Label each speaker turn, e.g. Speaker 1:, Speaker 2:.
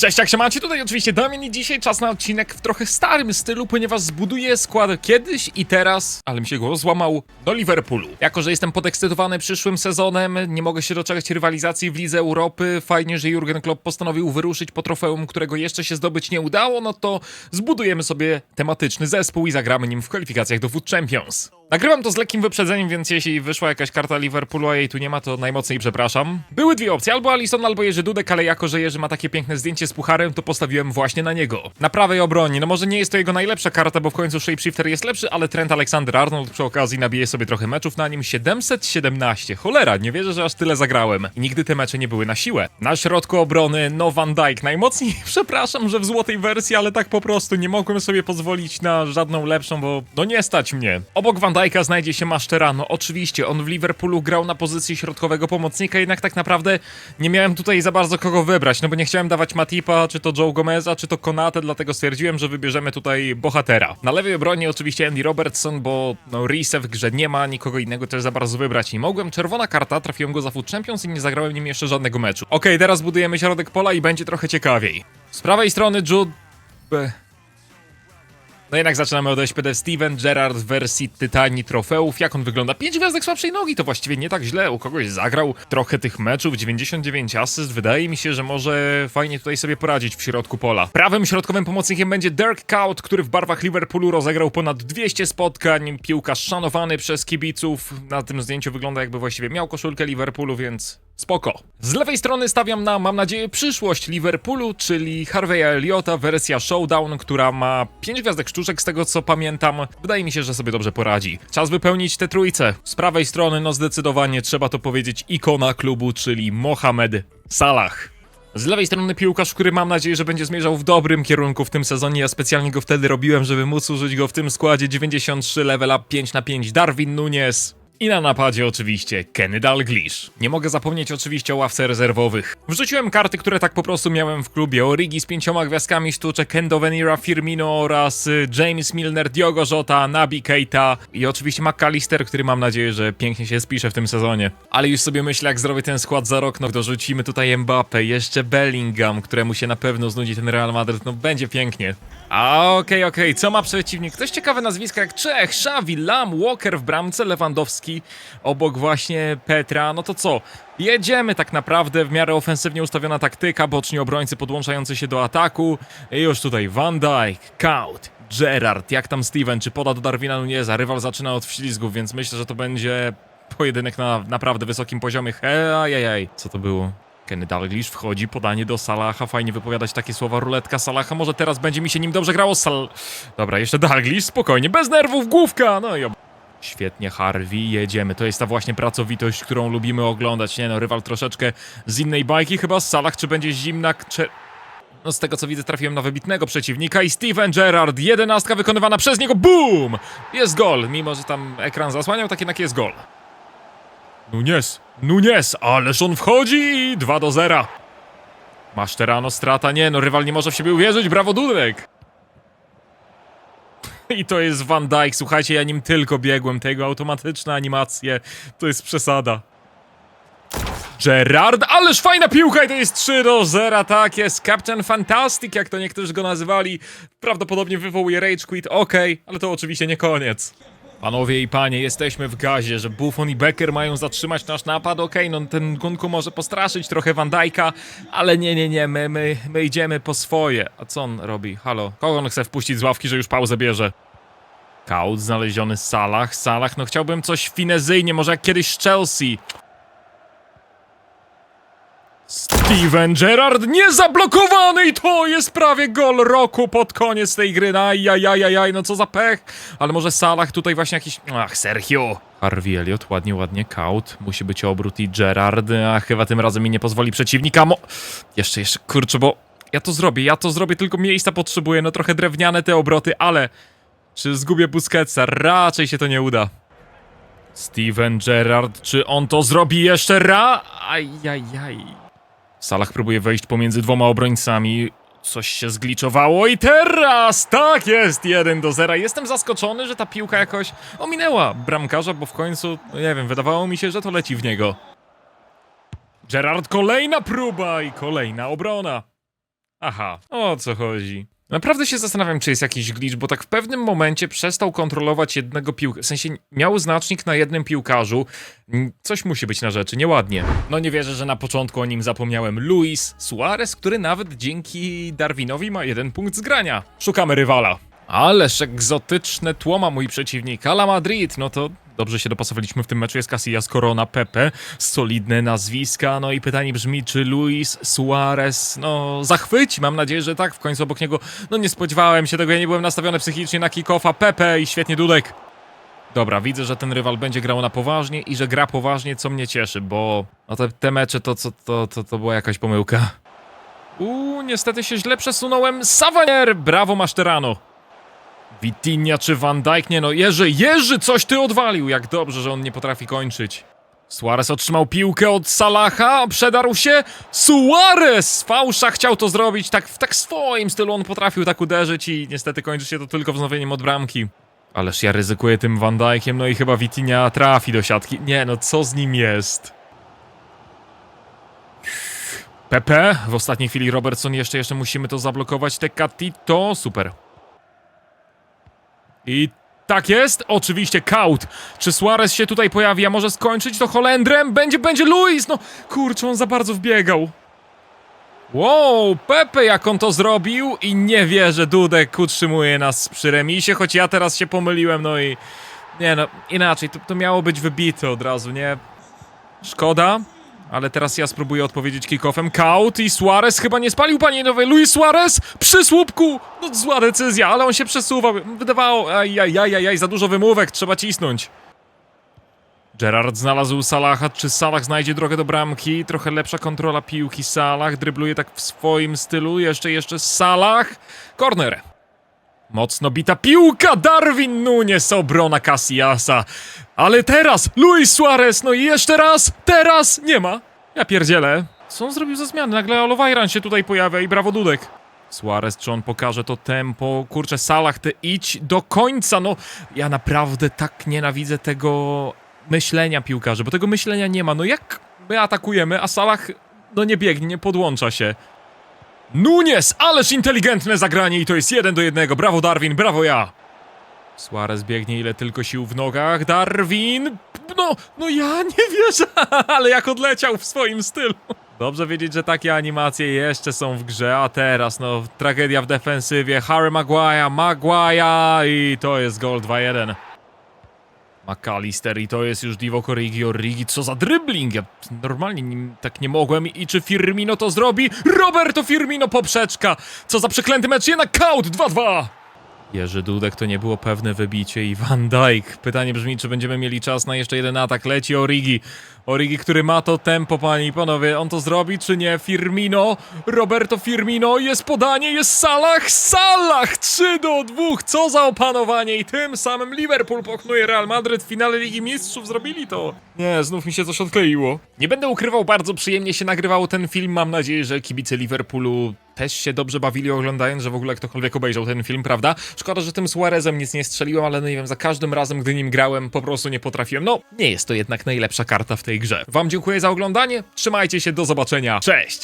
Speaker 1: Cześć, jak się macie? Tutaj oczywiście Damian i dzisiaj czas na odcinek w trochę starym stylu, ponieważ zbuduję skład kiedyś i teraz, ale mi się go złamał, do Liverpoolu. Jako, że jestem podekscytowany przyszłym sezonem, nie mogę się doczekać rywalizacji w Lidze Europy, fajnie, że Jurgen Klopp postanowił wyruszyć po trofeum, którego jeszcze się zdobyć nie udało, no to zbudujemy sobie tematyczny zespół i zagramy nim w kwalifikacjach do Food Champions. Nagrywam to z lekkim wyprzedzeniem, więc jeśli wyszła jakaś karta Liverpoolu, a jej tu nie ma, to najmocniej przepraszam. Były dwie opcje, albo Alisson, albo Jerzy Dudek, ale jako, że Jerzy ma takie piękne zdjęcie z pucharem, to postawiłem właśnie na niego. Na prawej obronie, no może nie jest to jego najlepsza karta, bo w końcu Shapeshifter jest lepszy, ale Trent Alexander-Arnold przy okazji nabije sobie trochę meczów na nim, 717. Cholera, nie wierzę, że aż tyle zagrałem. I nigdy te mecze nie były na siłę. Na środku obrony, no Van Dijk, najmocniej przepraszam, że w złotej wersji, ale tak po prostu nie mogłem sobie pozwolić na żadną lepszą, bo no nie stać mnie. Obok Van Dijk'a znajdzie się Mascherano. Oczywiście, on w Liverpoolu grał na pozycji środkowego pomocnika, jednak tak naprawdę nie miałem tutaj za bardzo kogo wybrać, no bo nie chciałem dawać Matipa, czy to Joe Gomeza, czy to Konate, dlatego stwierdziłem, że wybierzemy tutaj bohatera. Na lewej obronie oczywiście Andy Robertson, bo no Reese w grze nie ma, nikogo innego też za bardzo wybrać nie mogłem. Czerwona karta, trafiłem go za Food Champions i nie zagrałem nim jeszcze żadnego meczu. Okej, teraz budujemy środek pola i będzie trochę ciekawiej. Z prawej strony Jude... No jednak zaczynamy od SPD Steven Gerrard w wersji Tytanii Trofeów. Jak on wygląda? 5 gwiazdek słabszej nogi, to właściwie nie tak źle. U kogoś zagrał trochę tych meczów, 99 asyst. Wydaje mi się, że może fajnie tutaj sobie poradzić w środku pola. Prawym środkowym pomocnikiem będzie Dirk Kuyt, który w barwach Liverpoolu rozegrał ponad 200 spotkań. Piłkarz szanowany przez kibiców. Na tym zdjęciu wygląda jakby właściwie miał koszulkę Liverpoolu, więc Spoko. Z lewej strony stawiam na, mam nadzieję, przyszłość Liverpoolu, czyli Harvey'a Elliota, wersja Showdown, która ma 5 gwiazdek sztuczek z tego co pamiętam. Wydaje mi się, że sobie dobrze poradzi. Czas wypełnić tę trójcę. Z prawej strony, no zdecydowanie trzeba to powiedzieć, ikona klubu, czyli Mohamed Salah. Z lewej strony piłkarz, który mam nadzieję, że będzie zmierzał w dobrym kierunku w tym sezonie. Ja specjalnie go wtedy robiłem, żeby móc użyć go w tym składzie 93 level up 5 na 5 Darwin Nunes. I na napadzie oczywiście Kenny Dalglish. Nie mogę zapomnieć oczywiście o ławce rezerwowych. Wrzuciłem karty, które tak po prostu miałem w klubie. Origi z pięcioma gwiazdkami sztuczek, Kendo Venera, Firmino oraz y, James Milner, Diogo Jota, Nabi Keita i oczywiście McAllister, który mam nadzieję, że pięknie się spisze w tym sezonie. Ale już sobie myślę, jak zrobię ten skład za rok, no dorzucimy tutaj Mbappe, jeszcze Bellingham, któremu się na pewno znudzi ten Real Madrid, no będzie pięknie. A okej, okej, co ma przeciwnik? Ktoś ciekawe nazwiska jak Czech, Xavi, Lam, Walker w bramce, Lewandowski obok właśnie Petra, no to co? Jedziemy tak naprawdę, w miarę ofensywnie ustawiona taktyka, boczni obrońcy podłączający się do ataku. I już tutaj Van Dijk, Kaut, Gerrard, jak tam Steven, czy poda do Darwina Nuneza, rywal zaczyna od wślizgów, więc myślę, że to będzie pojedynek na naprawdę wysokim poziomie, hej, co to było? Kenny Dalglish wchodzi, podanie do Salaha, fajnie wypowiadać takie słowa, ruletka Salaha, może teraz będzie mi się nim dobrze grało, Sal... Dobra, jeszcze Dalglish, spokojnie, bez nerwów, główka, no i ob... Świetnie, Harvey, jedziemy. To jest ta właśnie pracowitość, którą lubimy oglądać. Nie no, rywal troszeczkę z innej bajki, chyba z Salah, czy będzie zimna, czy... No z tego co widzę trafiłem na wybitnego przeciwnika i Steven Gerrard, jedenastka wykonywana przez niego, BOOM! Jest gol, mimo że tam ekran zasłaniał, tak jednak jest gol. Nunes, Nunes, ależ on wchodzi i 2 do 0. Maszterano strata, nie no, rywal nie może w siebie uwierzyć, brawo Dudek! I to jest Van Dijk, słuchajcie, ja nim tylko biegłem, tego automatyczne animacje, to jest przesada. Gerard, ależ fajna piłka i to jest 3 do 0, tak jest, Captain Fantastic, jak to niektórzy go nazywali, prawdopodobnie wywołuje Rage Quit, okej, ale to oczywiście nie koniec. Panowie i panie, jesteśmy w gazie, że Buffon i Becker mają zatrzymać nasz napad, okej, no ten Gunku może postraszyć trochę Van ale nie, nie, nie, my, my, my idziemy po swoje. A co on robi? Halo, kogo on chce wpuścić z ławki, że już pauzę bierze? Kaut znaleziony Salah, Salah, no chciałbym coś finezyjnie, może jak kiedyś z Chelsea. Steven Gerrard niezablokowany i to jest prawie gol roku pod koniec tej gry. Ajajajajaj, no co za pech. Ale może Salah tutaj właśnie jakiś... Ach, Sergio. Harvey Elliott, ładnie, ładnie, Kaut. Musi być obrót i Gerrard. A chyba tym razem mi nie pozwoli przeciwnika. Mo... Jeszcze, jeszcze, kurczę, bo ja to zrobię, ja to zrobię, tylko miejsca potrzebuję. No trochę drewniane te obroty, ale... Czy zgubię Busquetsa? Raczej się to nie uda. Steven Gerrard, czy on to zrobi jeszcze raz? Ajajaj. Salah próbuje wejść pomiędzy dwoma obrońcami. Coś się zgliczowało i teraz tak jest 1 do 0. Jestem zaskoczony, że ta piłka jakoś ominęła bramkarza, bo w końcu, no nie wiem, wydawało mi się, że to leci w niego. Gerard, kolejna próba i kolejna obrona. Aha, o co chodzi? Naprawdę się zastanawiam, czy jest jakiś glitch, bo tak w pewnym momencie przestał kontrolować jednego piłkarza. W sensie miał znacznik na jednym piłkarzu. Coś musi być na rzeczy, nieładnie. No nie wierzę, że na początku o nim zapomniałem. Luis Suarez, który nawet dzięki Darwinowi ma jeden punkt z grania. Szukamy rywala. Ależ egzotyczne tło ma mój przeciwnik. Ala Madrid, no to dobrze się dopasowaliśmy w tym meczu. Jest Casillas, Corona, Pepe, solidne nazwiska. No i pytanie brzmi, czy Luis Suarez, no zachwyci? Mam nadzieję, że tak. W końcu obok niego, no nie spodziewałem się tego. Ja nie byłem nastawiony psychicznie na kick-offa. Pepe i świetnie Dudek. Dobra, widzę, że ten rywal będzie grał na poważnie i że gra poważnie, co mnie cieszy, bo no te, te mecze to, co- to, to, to była jakaś pomyłka. Uuu, niestety się źle przesunąłem. Savanier! Brawo, Maszterano! Vitinha czy Van Dijk? Nie no, Jerzy, Jerzy, coś ty odwalił! Jak dobrze, że on nie potrafi kończyć. Suarez otrzymał piłkę od Salaha, przedarł się. Suarez! Fałsza chciał to zrobić, tak w tak swoim stylu on potrafił tak uderzyć i niestety kończy się to tylko wznowieniem od bramki. Ależ ja ryzykuję tym Van Dijkiem, no i chyba Vitinha trafi do siatki. Nie no, co z nim jest? Pepe, w ostatniej chwili Robertson jeszcze, jeszcze musimy to zablokować. Te Catito, super. I tak jest, oczywiście Kaut. Czy Suarez się tutaj pojawi, a może skończyć to Holendrem? Będzie, będzie Luis! No kurczę, on za bardzo wbiegał. Wow, Pepe jak on to zrobił i nie wierzę, Dudek utrzymuje nas przy remisie, choć ja teraz się pomyliłem, no i... Nie no, inaczej, to, to miało być wybite od razu, nie? Szkoda, ale teraz ja spróbuję odpowiedzieć kickoffem. Kaut i Suarez chyba nie spalił panie nowej. Luis Suarez przy słupku! No zła decyzja, ale on się przesuwa. Wydawało, ajajajajaj, za dużo wymówek, trzeba cisnąć. Gerard znalazł Salaha, czy Salah znajdzie drogę do bramki? Trochę lepsza kontrola piłki Salah, drybluje tak w swoim stylu, jeszcze, jeszcze Salah. Corner. Mocno bita piłka, Darwin Nunes, obrona Casillasa. Ale teraz Luis Suarez, no i jeszcze raz, teraz nie ma. Ja pierdzielę. Co on zrobił za zmiany? Nagle Olowajran się tutaj pojawia i brawo Dudek. Suarez, czy on pokaże to tempo? Kurczę, Salah, ty idź do końca, no. Ja naprawdę tak nienawidzę tego myślenia piłkarzy, bo tego myślenia nie ma. No jak my atakujemy, a Salah, no nie biegnie, nie podłącza się. Nunes, ależ inteligentne zagranie i to jest jeden do jednego. Brawo Darwin, brawo ja. Suarez biegnie ile tylko sił w nogach. Darwin, no, no ja nie wierzę, ale jak odleciał w swoim stylu. Dobrze wiedzieć, że takie animacje jeszcze są w grze, a teraz, no, tragedia w defensywie. Harry Maguire, Maguire i to jest gol 2-1. McAllister i to jest już Divo Origi, Origi, co za dribbling! Ja normalnie nim tak nie mogłem i czy Firmino to zrobi? Roberto Firmino poprzeczka! Co za przeklęty mecz, jednak kaut 2-2! Jerzy Dudek to nie było pewne wybicie i Van Dijk. Pytanie brzmi, czy będziemy mieli czas na jeszcze jeden atak. Leci Origi. Origi, który ma to tempo, panie i panowie. On to zrobi, czy nie? Firmino. Roberto Firmino. Jest podanie, jest Salah. Salah! 3 do 2. Co za opanowanie. I tym samym Liverpool pokonuje Real Madryt w finale Ligi Mistrzów. Zrobili to. Nie, znów mi się coś odkleiło. Nie będę ukrywał, bardzo przyjemnie się nagrywał ten film. Mam nadzieję, że kibice Liverpoolu też się dobrze bawili oglądając, że w ogóle ktokolwiek obejrzał ten film, prawda? Szkoda, że tym Suarezem nic nie strzeliłem, ale no nie wiem, za każdym razem, gdy nim grałem, po prostu nie potrafiłem. No, nie jest to jednak najlepsza karta w tej grze. Wam dziękuję za oglądanie, trzymajcie się, do zobaczenia, cześć!